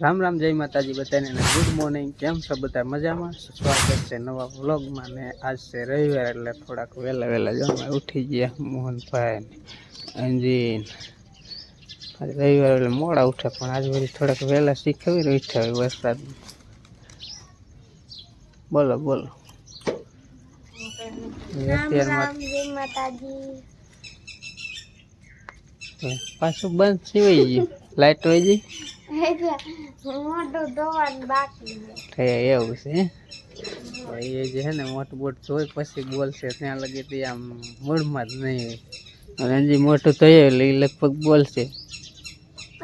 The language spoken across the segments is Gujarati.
રામ રામ જય માતાજી બધાને અને ગુડ મોર્નિંગ. કેમ છો બધા? મજામાં? સ્વાગત છે નવા વ્લોગમાં ને આજ છે રવિવાર એટલે થોડાક વહેલા વહેલા જમવા ઉઠી ગયા મોહનભાઈ ને અંજીન આજ રવિવાર એટલે મોડા ઉઠે પણ આજ વળી થોડાક વહેલા શીખવી રહી છે હવે વરસાદ. બોલો બોલો. હવે અત્યારમાં તો પાછું બંધ સિવાય ગયું. લાઈટ વહી ગઈ? મોટું ધોવાનું બાકી છે. એવું છે હે? એ જે છે ને મોટું બોટ જોઈ પછી બોલશે ત્યાં લગી તે આમ મૂળમાં જ નહીં હોય. અને મોટું થયું એટલે એ લગભગ બોલશે.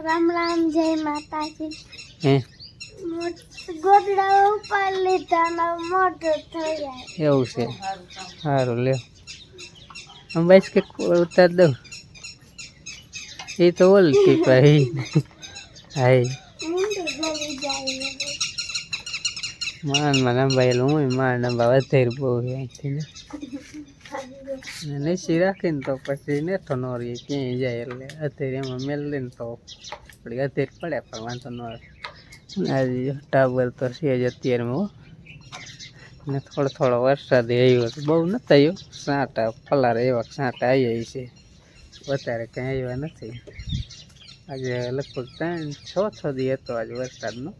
રામ રામ જય માતાજી. હે? ગોદડા ઉપર લીધા મોટું થઈ એવું છે. સારું લ્યો. બસ કે ઉતાર દઉં? એ તો ઓલી ટીપા હે હાય થઈ માનમાં નંબાયેલું હું માન નંબા વધારે બહુ છે અહીંથી ને ને નીચી રાખીને તો પછી નેઠો ન રહીએ ક્યાંય જાય એટલે અત્યારે એમાં મેલ લઈને તો થોડી અત્યારે પડે પણ વાંધો ન આવે આજે ટાબર તો છે જ અત્યારમાં ને થોડો થોડો વરસાદ આવ્યો તો બહુ નથી આવ્યો સાંટા પલાર એવા સાંટા આવ્યા છે વધારે કંઈ આવ્યા નથી આજે લગભગ ત્રણ છ છ દી હતો આજે વરસાદનો.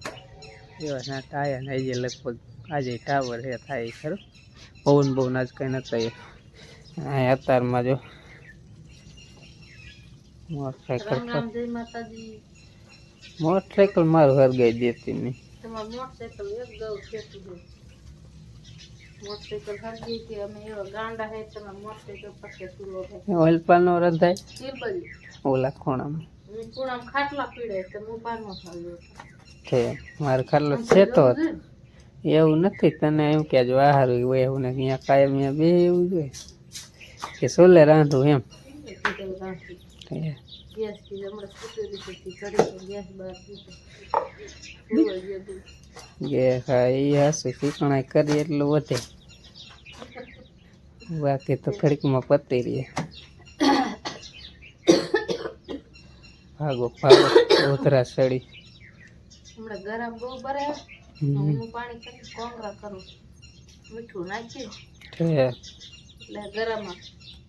એવા ના થાય અને આજે લગભગ આજે ટાવર છે થાય ખરું. પવન બહુ આજ કંઈ નતા એ. અત્યારમાં જો. મોટરસાયકલ મોટરસાયકલ મારું હરગાઈ દેતી નહીં ઓલપાનો રંધાય? ઓલા ખૂણામાં. છે મારે ખાલો છેટો હતો એવું નથી તને એમ કે જો આ હારું હોય એવું ને અહીંયા કાયમ અહીંયા બે એવું જોઈએ કે સોલે રાંધું એમ. છે. ગેસ હા એ હાસું શીખણાઈ કરી એટલું વધે. બાકી તો ઘડીકમાં પતી રહીએ ભાગો ભાગો ઉધરા સડી હમણાં ગરમ બહુ ભરે હું પાણી કરી કોંગરા કરું. મીઠું નાખી એટલે ગરમમાં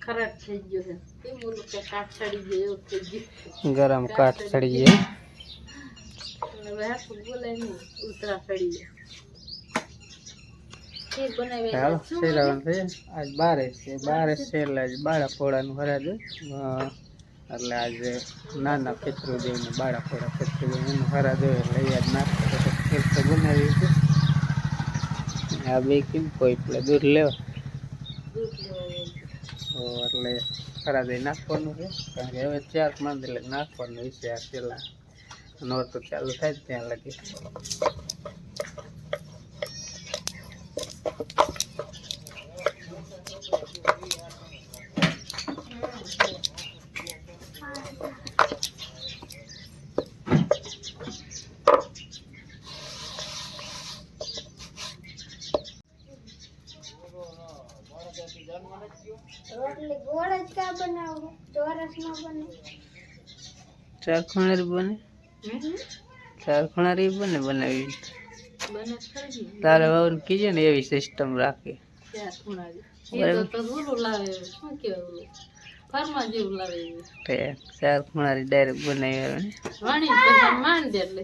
ખરાબ થઈ ગયો છે. કેમ ઓલું કે કાટ ચડી ગયો એવું થઈ ગયું. ગરમ કાઠ સડી અને હવે હાથું બોલાય નહીં ઉતરા સડી ગયા છે. આજ બારે છે. બારે છે. એટલે આજ બાળા ફોડાનું હરાજ એટલે આજે નાના ખેતરું દેવને બાળા ફોડા ખેતરો દેવ એનું હરાજ હોય એટલે એ આજ નાસ્તો તો ખીર તો બનાવી છે. આ બે કેમ કોઈ એટલે દૂધ લેવા? તો એટલે દઈ નાખવાનું છે. કારણ કે હવે ચાર પાંચ એટલે નાખવાનું વિશે આ પેલા તો ચાલુ થાય ત્યાં લગી. રોટલી ગોળ જ કા બનાવું? ચોરસ બને. ચાર ખૂણારી બને? બને બનાવી. તારે વાવન કીજે ને એવી સિસ્ટમ રાખે. ત્યાં ખૂણારી. એ તો તો લાવે. શું કહેવાય ઓલું જેવું લાવે તે ચાર ખૂણારી ડાયરેક્ટ બનાવી આવે પછી માંડ એટલે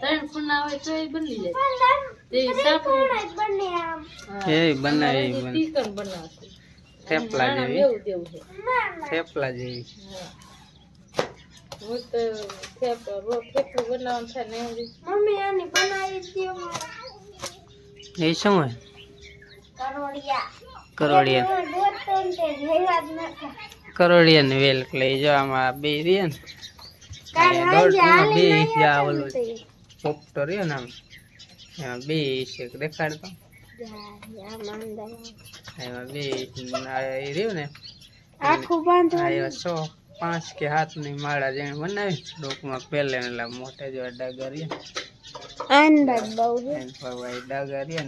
ત્રણ ખૂણા હોય તો એ બની જાય. તે સાપનું બને આમ હા. બનાવી અમારે બનાવશે. થેપલા જેવી. બેવું દેવું છે. થેપલા જેવી. હું. તો થેપ થેપલું બનાવવાનું થાય ને મમ્મી આની બનાવી દો એ શું હોય? કરોડિયા કરોડિયા દોઢ ટન તે ભેગા જ નતા કરોડિયા ને વેલ લઈ જો આમાં બે ને. કિલો બે આ ઓલું પોપટો રહ્યો ને આમ. બે છે દેખાડતો. એમાં બે રહ્યું ને. આખું સો પાંચ કે હાથની માળા જેને બનાવી. ડોકમાં મોટા મોટે જેવા ડાગર રહ્યા. આનંદ બહુ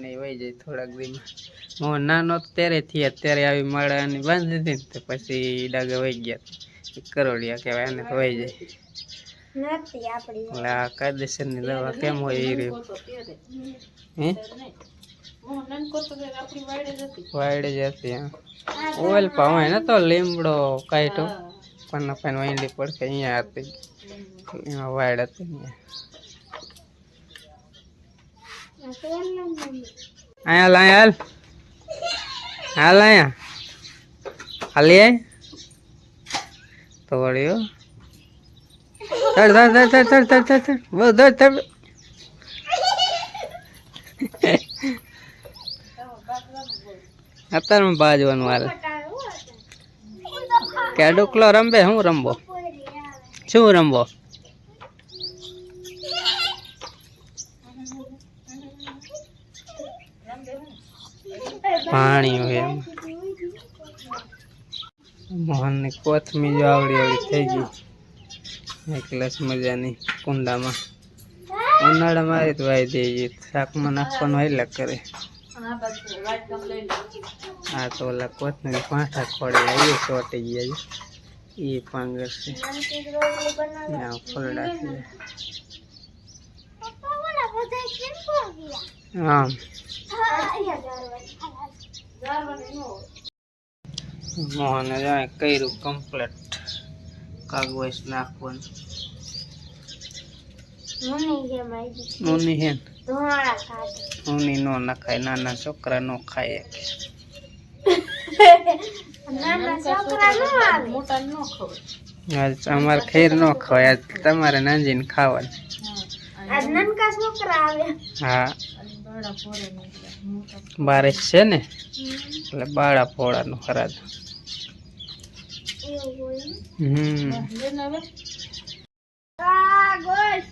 ને વહી જાય થોડાક દિન હું નાનો ત્યારેથી અત્યારે આવી માળાની બાંધી હતી તો પછી ડાગા વહી ગયા કરોડિયા કહેવાય અને વહી જાય. એટલે આ કાયદેસરની દવા કેમ હોય એ રહ્યું? હે? વાઈડ જ હતી ઓઇલ પાવાય ને તો લીમડો કાઢ્યો. પણ પાન વાઈંડી પડશે અહીંયા હતી. એમાં વાઈડ હતી અહીંયા લાય હાલ. હાલ અહીંયા હાલી આય. તો વળ્યો ચડ ચડ ચડ ચડ ચડ ચડ ચડ બહુ ચડ ચડ અત્યારમાં બાજવાનું હાલ. કે ડુકલો રમવે? હું રમવો? શું રમવો? પાણી હોય એમ. મોહનની કોથમી જો આવડી આવડી થઈ ગઈ. એક ગ્લાસ મજાની કુંડામાં. ઉનાળામાં મારી તો વાઈ દઈએ શાકમાં નાખવાનું હેલા કરે. આ તો ઓલા કોથમી પાંઠા ખોડે એ ચોટી ગયા છે. એ પાંગર છે ત્યાં ફોરડા છે. આમ મોહને જાણે કર્યું કમ્પ્લેટ કાગવાઈસ નાખવાનું. મુની હે. મુની નો નખાય નાના છોકરા નો ખાય મોટા ન ખબર આજ અમારે ખેર નો ખવાય આજ તમારે નાંજીને ખાવાનું. આજ નાનકા છોકરા આવે. હા. બારિશ છે ને એટલે બાળા પોળાનું ખરાબ હમ. કાગોશ.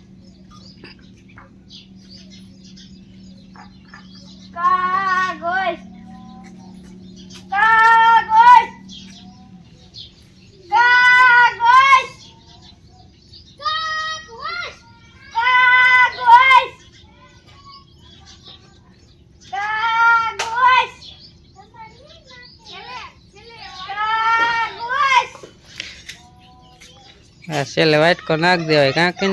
આ છેલ્લે વાઇટ કો નાખ દેવાય કાં કે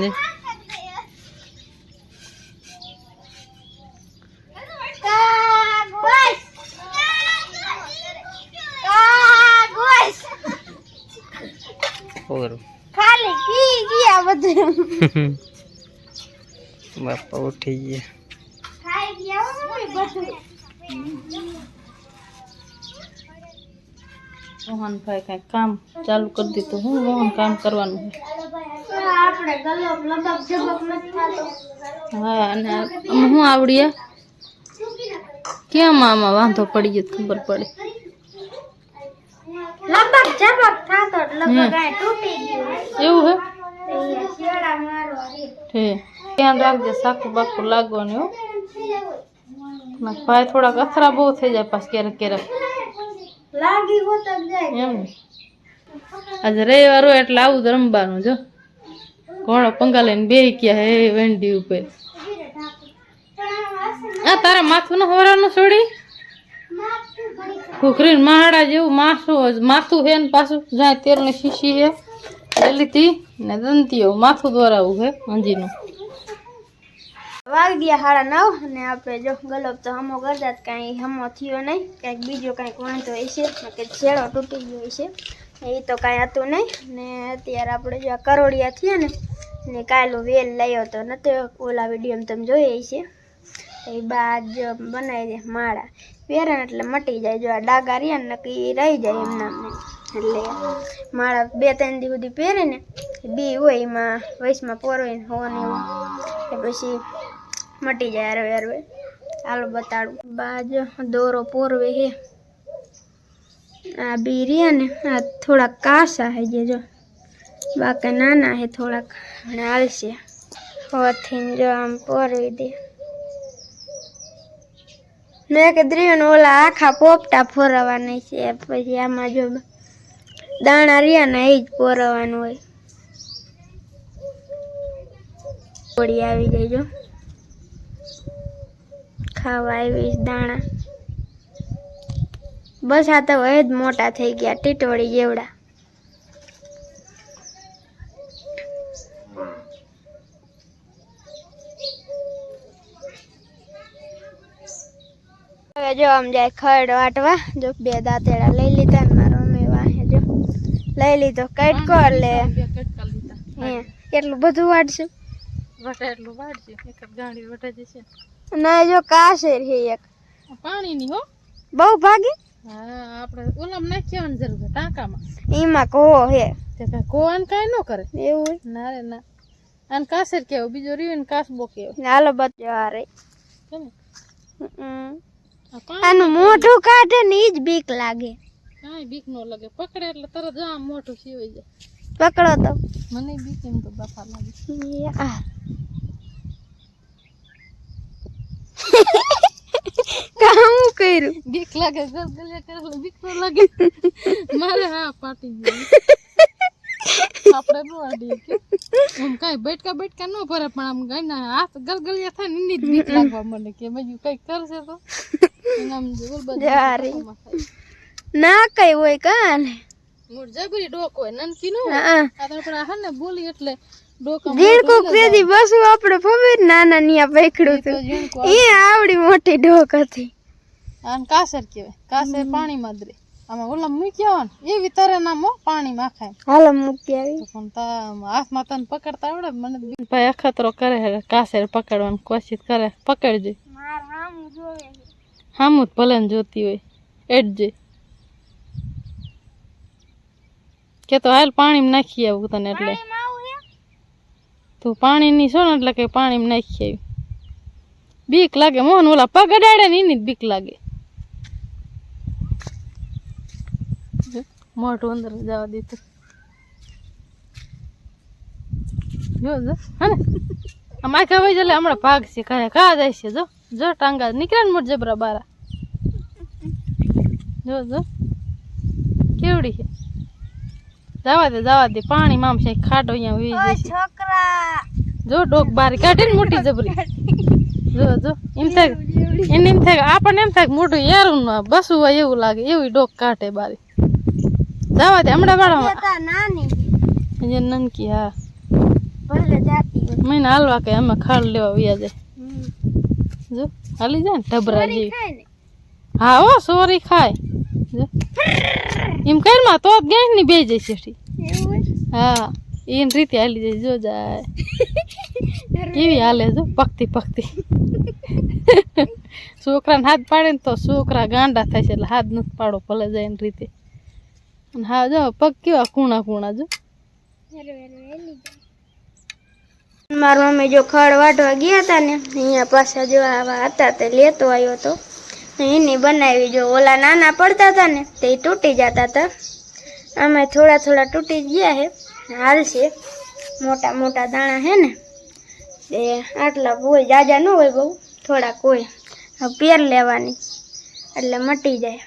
કાગળ કાગળ પૂરું ખાલી પી ગયા બધું બાપા ઉઠી ગયા ખાઈ ગયા હો મમ્મી બધું મોહનભાઈ કઈ કામ ચાલુ કરી દીધું હું મોહન કામ કરવાનું છે આપણે ગલોબ લબક જબક નથી થતો. હા અને આમાં હું આવડીએ કેમ આમાં વાંધો પડી ગયો ખબર પડે. લબક જબક થતો એટલે હમ. લબક આ તૂટી ગયું. એવું હે? અહીંયા શેડા મારો રે છે ધ્યાન રાખજે સાકું બાકું લાગવાનું હો. ના ભાઈ થોડાક અથરા બહુ થઈ જાય પાછ ક્યારેક ક્યારેક. લાગી હોત જાય. એમ. ને આજે રવિવાર હોય એટલે આવું જ રમવાનું જો. ઘોડો પંગા લઈને બે ગયા હે વેંડી ઉપર. આ તારા માથું નો હોરાનું છોડી? ઘૂઘરીને માડા જેવું માથું માથું હે ને પાછું જાય તેલની શીશી હે લીધી ને દંતીઓ માથું દોરાવું છે અંજીનું વાગી હાડા નવ અને આપણે જો ગલોબ તો હમો કરતા કાંઈ હમો થયો નહીં. કાંઈક બીજો કાંઈક વાંધો હશે કે છેડો તૂટી ગયો હશે એ તો કાંઈ હતું નહીં. ને અત્યારે આપણે જો આ કરોડિયા થયા ને ને કાયલો વેલ લાવ્યો તો નથી ઓલા વીડિયો તમે જોઈએ છે એ બાદ જો બનાવી દે માળા. પહેરે એટલે મટી જાય. જો આ ડાગા રહ્યા ને નક્કી રહી જાય એમના એટલે માળા બે ત્રણ દી સુધી પહેરે ને બી હોય એમાં વયસમાં હોવાનું એવું. એ પછી મટી જાય હરવે હરવે. ચાલો બતાડું. બાજ દોરો પોરવે હે. આ બી રહ્યા ને, આ થોડાક કાસા હે જે જો. બાકી નાના હે થોડાક, અને હાલશે. હોથીને જો આમ પોરવી દે. ને કે દ્રિયોને ઓલા આખા પોપટા ફોરવાના છે, પછી આમાં જો દાણા રહ્યા ને એ જ પોરવાનું હોય. ગોળી આવી જાય જો. ખાવા આવી દાણા. બસ આ તો હવે જ મોટા થઈ ગયા ટીટવડી જેવડા. હવે જો આમ જાય ખડ વાટવા જો બે દાંતેડા લઈ લીધા ને મારો મમ્મી વાહે જો. લઈ લીધો કટકો એટલે કેટલું બધું વાટશું. વટા એટલું વાટશું એક ગાડી વટા જશે. ને જો કાશેર છે એક. પાણીની હો? બહુ ભાગી? હા આપણે ઓલામ નાખ્યાની જરૂર છે ટાંકામાં. એમાં કહો હે તે કઈ આન કાંઈ ન કરે? એવું ના રે ના. અને કાશેર કેવો બીજો રહ્યો ને કાસબો કેવો હાલો બચ્ચો આ રે. આનું મોઢું કાઢે ને ઈ જ બીક લાગે. કાંઈ બીક ન લાગે. પકડે એટલે તરત જ આમ મોટું સીવાઈ જાય. પકડો તો. મને બીક એમ તો બાપા લાગે. આ. કામ કર્યું? બીક લાગે ગલગલિયા કરે બીક તો લાગે. મારે હા પાટી ગયું. આપણે નો અડીએ કે આમ કાંઈ બેટકા બેટકા ન ભરે પણ આમ ગાય ના હાથ ગલગલિયા થાય ને એની જ બીક લાગવા મને કે બીજું કંઈક કરશે તો? આમ જોર. ના કઈ હોય કાને મોર જબરી ડોક હોય નનકી ન આ તો આપણે હા ને બોલી એટલે ઝીણકું પેદી બસ આપણે ફબીર નાના નિયા પકડ્યું તો હતું એ આવડી મોટી ડોક હતી. આને કાસર કહેવાય. કાસર પાણીમાં જ દરે આમાં ઓલા મૂક્યા હોય ને. એવી તરે નામ હો પાણીમાં ખાય હાલો મૂકી આવી. પણ તા હાથમાં તને પકડતા આવડે મને ભાઈ અખતરો કરે હે કાસર પકડવાની કોશિશ કરે. પકડજે. માર હામ જોવે હામું જ ભલે જોતી હોય. એડજે. કે તો હાલ પાણીમાં નાખી આવું તને એટલે. તું પાણીની છો ને એટલે કે પાણીમાં નાખી બીક લાગે, મોહન ઓલા પગ અડાડે ને એની બીક લાગે. મોઢું અંદર જવા દીધું જો જો, હા ને? આમ આખા ભાઈ એટલે હમણાં ભાગ છે કાંઈ કા જાય છે, જો. જો, ટાંગા નીકળે ને મોટ જબરા બારા. જો જો. કેવડી છે? જવા દે જવા દે. પાણી માં છે ખાડો અહીંયા વી જશે. છોકરા! જો ડોક બારી કાઢે ને મોટી જબરી. જો જો એમ થાય એને એમ થાય આપણને એમ થાય મોઢું મોટું યારું ના બસું હોય એવું લાગે એવી ડોક કાઢે બારી. જવા દે હમણાં વાળા નાની. અહીંયા નનકી હા. ભલે જાતી મને હાલવા કે અમે ખાડ લેવા વ્યા જાય. જો હાલી જાય ને ઢબરા જેવી. હા હો સોરી ખાય. જો. એમ કરમાં તો ગેસની બે જાય છે હા એની રીતે હાલી જાય જો જાય. કેવી હાલે જો પકતી પકતી છોકરાને હાથ પાડે ને તો છોકરા ગાંડા થાય છે એટલે હાથ નથી પાડો ભલે જાય એની રીતે. અને હા જો પગ કેવા કૂણા કૂણા જો. મારા મમ્મી જો ખડ વાટવા ગયા હતા ને અહીંયા પાછા જો આવા હતા તે લેતો આવ્યો હતો એની બનાવી જો ઓલા નાના પડતા હતા ને, તે તૂટી જતા હતા. અમે થોડા થોડા તૂટી ગયા હે, હાલ છે. મોટા મોટા દાણા હે ને, તે આટલા હોય જાજા ન હોય બહુ, થોડાક હોય. પેર લેવાની, એટલે મટી જાય.